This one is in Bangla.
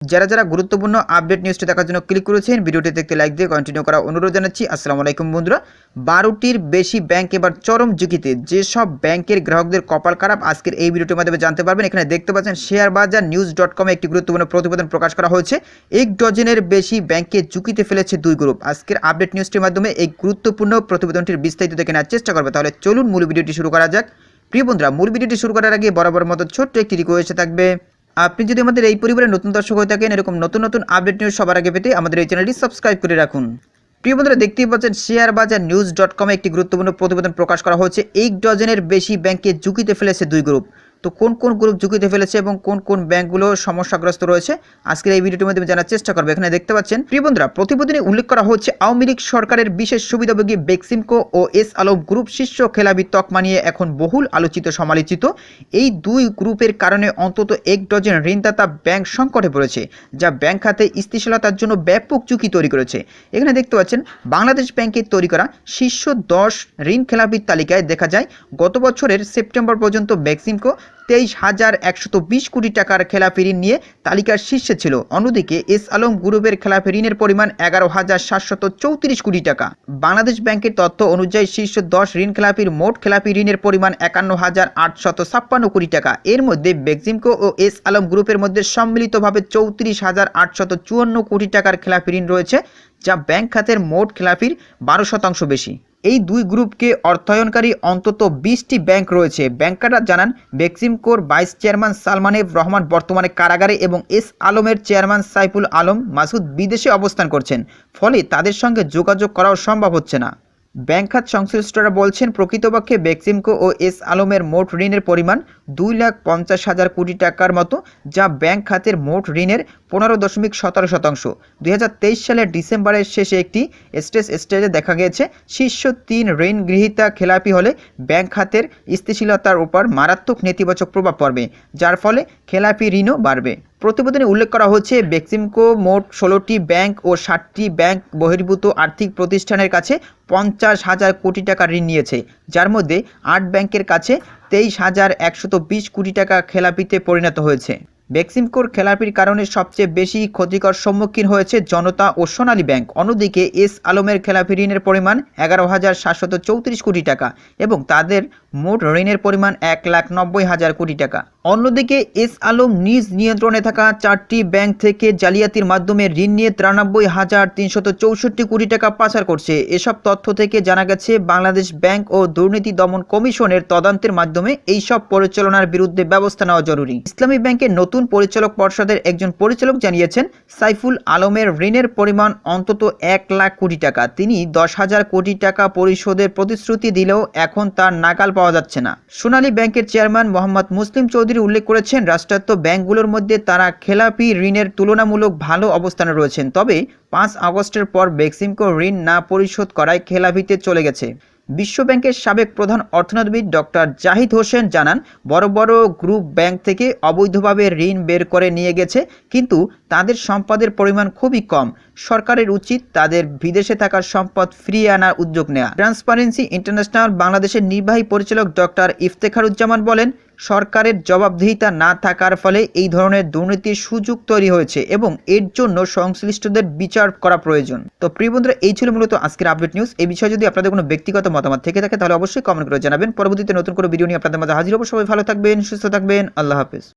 যারা যারা গুরুত্বপূর্ণ আপডেট নিউজটি দেখার জন্য ক্লিক করেছেন, ভিডিওটি দেখতে লাইক দিয়ে কন্টিনিউ করা অনুরোধ জানাচ্ছি। আসসালামু আলাইকুম বন্ধুরা। বারোটির বেশি ব্যাংক এবার চরম ঝুঁকিতে। যেসব ব্যাংকের গ্রাহকদের কপাল খারাপ, আজকের এই ভিডিওটির মাধ্যমে জানতে পারবেন। এখানে দেখতে পাচ্ছেন শেয়ার বাজার নিউজ ডট কমে একটি গুরুত্বপূর্ণ প্রতিবেদন প্রকাশ করা হয়েছে। এক ডজনের বেশি ব্যাংকে ঝুঁকিতে ফেলেছে দুই গ্রুপ আজকের আপডেট নিউজটির মাধ্যমে এই গুরুত্বপূর্ণ প্রতিবেদনটির বিস্তারিত দেখে নেওয়ার চেষ্টা করবে। তাহলে চলুন মূল ভিডিওটি শুরু করা যাক। প্রিয় বন্ধুরা, মূল ভিডিওটি শুরু করার আগে বরাবর মতো ছোট্ট একটি রিকোয়েস্ট থাকবে। আপনি যদি আমাদের এই পরিবারে নতুন দর্শক হয়ে থাকেন, এরকম নতুন নতুন আপডেট নিউজ সবার আগে পেতে আমাদের এই চ্যানেলটি সাবস্ক্রাইব করে রাখুন। প্রিয় বন্ধুরা, দেখতেই পাচ্ছেন শেয়ার বাজার নিউজ ডট কমে একটি গুরুত্বপূর্ণ প্রতিবেদন প্রকাশ করা হয়েছে। এক ডজনের বেশি ব্যাংকে ঝুঁকিতে ফেলেছে দুই গ্রুপ তো কোন কোন গ্রুপ ঝুঁকিতে ফেলেছে এবং কোন কোন ব্যাংকগুলো সমস্যাগ্রস্ত রয়েছে? আজকের এই ভিডিওটির মধ্যে জানার চেষ্টা করবে। এখানে দেখতে পাচ্ছেন, প্রিয় বন্ধুরা, প্রতিবেদনে উল্লেখ করা হচ্ছে আওয়ামী লীগ সরকারের বিশেষ সুবিধাভোগী বেক্সিমকো ও এস আলম গ্রুপ শীর্ষ খেলাবি তকমা নিয়ে এখন বহুল আলোচিত, সমালোচিত। এই দুই গ্রুপের কারণে অন্তত এক ডজন ঋণদাতা ব্যাংক সংকটে পড়েছে, যা ব্যাংক খাতে স্থিতিশীলতার জন্য ব্যাপক ঝুঁকি তৈরি করেছে। এখানে দেখতে পাচ্ছেন, বাংলাদেশ ব্যাংকের তৈরি করা শীর্ষ দশ ঋণ খেলাপির তালিকায় দেখা যায়, গত বছরের সেপ্টেম্বর পর্যন্ত বেক্সিমকো তেইশ হাজার একশত বিশ কোটি টাকার খেলাপি ঋণ নিয়ে তালিকার শীর্ষে ছিল। অন্যদিকে এস আলম গ্রুপের খেলাপি ঋণের পরিমাণ এগারো হাজার সাতশত চৌত্রিশ কোটি টাকা। বাংলাদেশ ব্যাংকের তথ্য অনুযায়ী শীর্ষ দশ ঋণ খেলাপির মোট খেলাপি ঋণের পরিমাণ একান্ন হাজার আটশত ছাপ্পান্ন কোটি টাকা। এর মধ্যে বেক্সিমকো ও এস আলম গ্রুপের মধ্যে সম্মিলিতভাবে চৌত্রিশ হাজার আটশত চুয়ান্ন কোটি টাকার খেলাপি ঋণ রয়েছে, যা ব্যাংক খাতের মোট খেলাপির বারো শতাংশ বেশি। এই দুই গ্রুপকে অর্থায়নকারী অন্তত বিশটি ব্যাংক রয়েছে। ব্যাংকাররা জানান বেক্সিমকোর ভাইস চেয়ারম্যান সালমানের রহমান বর্তমানে কারাগারে এবং এস আলমের চেয়ারম্যান সাইফুল আলম মাসুদ বিদেশে অবস্থান করছেন। ফলে তাদের সঙ্গে যোগাযোগ করাও সম্ভব হচ্ছে না। ব্যাংক খাত সংশ্লিষ্টরা বলছেন, প্রকৃতপক্ষে বেক্সিমকো ও এস আলমের মোট ঋণের পরিমাণ দুই লাখ পঞ্চাশ হাজার কোটি টাকার মতো, যা ব্যাংক খাতের মোট ঋণের পনেরো দশমিক সতেরো শতাংশ। দুই হাজার তেইশ সালের ডিসেম্বরের শেষে একটি স্টেজ স্টেজে দেখা গিয়েছে, শীর্ষ তিন ঋণ গৃহীতা খেলাপি হলে ব্যাংক খাতের স্থিতিশীলতার উপর মারাত্মক নেতিবাচক প্রভাব পড়বে, যার ফলে খেলাপি ঋণও বাড়বে। প্রতিবেদনে উল্লেখ করা হচ্ছে বেক্সিমকো মোট ষোলোটি ব্যাংক ও ষাটটি ব্যাংক বহির্ভূত আর্থিক প্রতিষ্ঠানের কাছে পঞ্চাশ হাজার কোটি টাকা ঋণ নিয়েছে। যার মধ্যে আট ব্যাংকের কাছে তেইশ হাজার একশত বিশ কোটি টাকা খেলাপিতে পরিণত হয়েছে। বেক্সিমকোর খেলাপির কারণে সবচেয়ে বেশি ক্ষতিকর সম্মুখীন হয়েছে জনতা ও সোনালী ব্যাংক। অন্যদিকে, এস আলমের খেলাপি ঋণের পরিমাণ এগারো হাজার সাতশত চৌত্রিশ কোটি টাকা এবং তাদের মোট ঋণের পরিমাণ এক লাখ নব্বই হাজার কোটি টাকা। অন্যদিকে এস আলম নিজ নিয়ন্ত্রণে থাকা চারটি ব্যাংক থেকে জালিয়াতির মাধ্যমে ঋণ নিয়ে তিরানব্বই হাজার তিনশত চৌষট্টি কোটি টাকা পাচার করছে। এসব তথ্য থেকে জানা গেছে, বাংলাদেশ ব্যাংক ও দুর্নীতি দমন কমিশনের তদন্তের মাধ্যমে এইসব পরিচালনার বিরুদ্ধে ব্যবস্থা নেওয়া জরুরি। ইসলামী ব্যাংকের নতুন পরিচালক পর্ষদের একজন পরিচালক জানিয়েছেন, সাইফুল আলমের ঋণের পরিমাণ অন্তত এক লাখ কোটি টাকা। তিনি দশ হাজার কোটি টাকা পরিশোধের প্রতিশ্রুতি দিলেও এখন তার নাগাল পাওয়া যাচ্ছে না। সোনালী ব্যাংকের চেয়ারম্যান মোহাম্মদ মুসলিম চৌধুরী উল্লেখ করেছেন, রাষ্ট্রায়ত্ত ব্যাংকগুলোর মধ্যে তারা খেলাপি ঋণের তুলনামূলক ভালো অবস্থানে রয়েছেন। তবে পাঁচ আগস্টের পর বেক্সিমকো ঋণ না পরিশোধ করায় খেলাপিতে চলে গেছে। বিশ্বব্যাংকের সাবেক প্রধান অর্থনীতিবিদ ডক্টর জাহিদ হোসেন জানান, বড় বড় গ্রুপ ব্যাংক থেকে অবৈধভাবে ঋণ বের করে নিয়ে গেছে, কিন্তু তাদের সম্পদের পরিমাণ খুবই কম। সরকারের উচিত তাদের বিদেশে থাকা সম্পদ ফিরিয়ে আনার উদ্যোগ নেওয়া। ট্রান্সপারেন্সি ইন্টারন্যাশনাল বাংলাদেশের নির্বাহী পরিচালক ডক্টর ইফতেখারুজ্জামান বলেন, সরকারের জবাবদিহিতা না থাকার ফলে এই ধরনের দুর্নীতির সুযোগ তৈরি হয়েছে এবং এর জন্য সংশ্লিষ্টদের বিচার করা প্রয়োজন। তো প্রিয় বন্ধুরা, এই ছিল মূলত আজকের আপডেট নিউজ। এই বিষয়ে যদি আপনাদের কোনো ব্যক্তিগত মতামত থেকে থাকে তাহলে অবশ্যই কমেন্ট করে জানাবেন। পরবর্তীতে নতুন কোনো ভিডিও নিয়ে আপনাদের মাঝে হাজির হব। সবাই ভালো থাকবেন, সুস্থ থাকবেন। আল্লাহ হাফেজ।